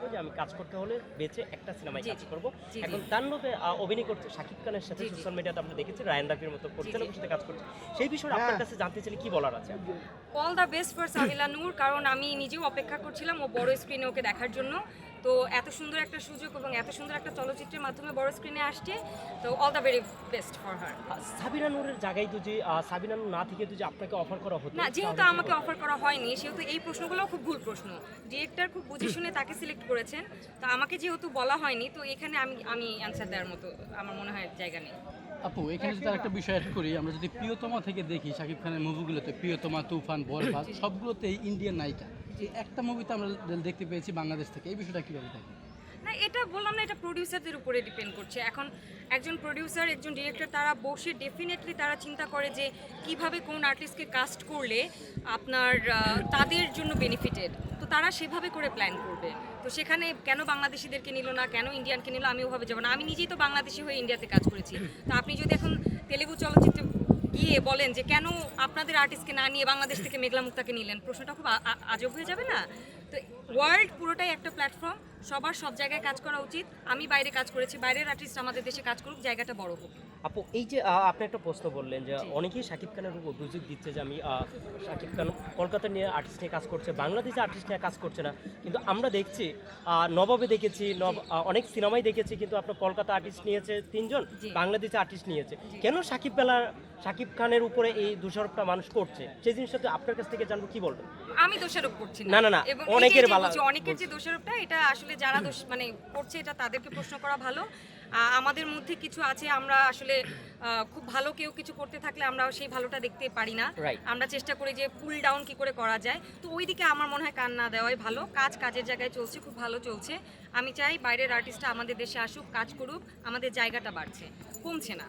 ছিল যে আমি কাজ করতে হলে বেঁচে একটা সিনেমায় কাজ করব। এখন তার লোভে অভিনয় করছে শাকিব খানের সাথে। সোশ্যাল মিডিয়াতে আমরা দেখেছি রায়ন রাফির মতো পরিচালকের সাথে কাজ করছে সেই বিষয়ে আপনার কাছে জানতে চাইলে কি বলার আছে? All the best for Sahila Noor কারণ আমি নিজেও অপেক্ষা করছিলাম ও বড় স্ক্রিনে ওকে দেখার জন্য। তো এত সুন্দর একটা সুযোগ এবং এত সুন্দর একটা চলচ্চিত্রের মাধ্যমে বড় স্ক্রিনে আসছে। তো all the very best for her Sabina নূরের জায়গায় যদি আহ, সাবিনা নূর না থেকে যদি আপনাকে অফার করা হতো না যেহেতু আমাকে অফার করা হয়নি সেহেতু এই প্রশ্নগুলো খুব ভুল প্রশ্ন। ডিরেক্টর খুব বুঝে শুনে তাকে সিলেক্ট করেছেন। তো আমাকে যেহেতু বলা হয়নি তো এখানে আমি আমি অ্যান্সার দেওয়ার মতো আমার মনে হয় জায়গা নেই। আপু এখানে যদি একটা বিষয় অ্যাড করি আমরা যদি প্রিয়তমা থেকে দেখি শাকিব খানের মুভিগুলোতে প্রিয়তমা, তুফান বরবাদ সবগুলোতেই ইন্ডিয়ান নায়িকা। একটা মুভিতে আমরা দেখতে পেয়েছি বাংলাদেশ থেকে। এই বিষয়টা কীভাবে দেখেন? না, এটা বললাম না, এটা প্রডিউসারদের উপরে ডিপেন্ড করছে। এখন একজন প্রডিউসার একজন ডিরেক্টর তারা বসে ডেফিনেটলি তারা চিন্তা করে যে কীভাবে কোন আর্টিস্টকে কাস্ট করলে আপনার তাদের জন্য বেনিফিটেড তো তারা সেভাবে করে প্ল্যান করবে। তো সেখানে কেন বাংলাদেশিদেরকে নিল না, কেন ইন্ডিয়ানকে নিল আমি ওভাবে যাব না। আমি নিজেই তো বাংলাদেশি হয়ে ইন্ডিয়াতে কাজ করেছি। তো আপনি যদি এখন তেলেগু চলচ্চিত্রে গিয়ে বলেন যে, কেন আপনাদের আর্টিস্টকে না নিয়ে বাংলাদেশ থেকে মেঘলা মুক্তাকে নিলেন? প্রশ্নটা খুব আজব হয়ে যাবে না? তো ওয়ার্ল্ড পুরোটাই একটা প্ল্যাটফর্ম সবার সব জায়গায় কাজ করা উচিত। আমি বাইরে কাজ করেছি বাইরের আর্টিস্ট আমাদের দেশে কাজ করুক জায়গাটা বড় হোক। আপু এই যে আপনি একটা প্রশ্ন বললেন যে অনেকেই শাকিব খানের উপর অভিযোগ দিচ্ছে যে আমি শাকিব খান কলকাতা নিয়ে আর্টিস্ট নিয়ে কাজ করছে বাংলাদেশে আর্টিস্ট নিয়ে কাজ করছে না। কিন্তু আমরা দেখছি নবাবে দেখেছি নব অনেক সিনেমাই দেখেছি কিন্তু আপনার কলকাতা আর্টিস্ট নিয়েছে তিনজন বাংলাদেশে আর্টিস্ট নিয়েছে। কেন শাকিব বেলার শাকিব খানের উপরে এই দোষারোপটা মানুষ করছে? সেই জিনিসটা তো আপনার কাছ থেকে জানব কি বলবেন? আমি দোষারোপ করছি না, না, না, অনেকের অনেকের বালা- অনেকের যে দোষারোপটা এটা আসলে যারা দোষ মানে করছে এটা তাদেরকে প্রশ্ন করা ভালো। আমাদের মধ্যে কিছু আছে আমরা আসলে খুব ভালো কেউ কিছু করতে থাকলে আমরা সেই ভালোটা দেখতে পারি না। আমরা চেষ্টা করি যে পুল ডাউন কি করে করা যায়। তো ওইদিকে আমার মনে হয় কান না দেওয়াই ভালো। কাজ কাজের জায়গায় চলছে খুব ভালো চলছে। আমি চাই বাইরের আর্টিস্টরা আমাদের দেশে আসুক কাজ করুক আমাদের জায়গাটা বাড়ছে। কমছে না।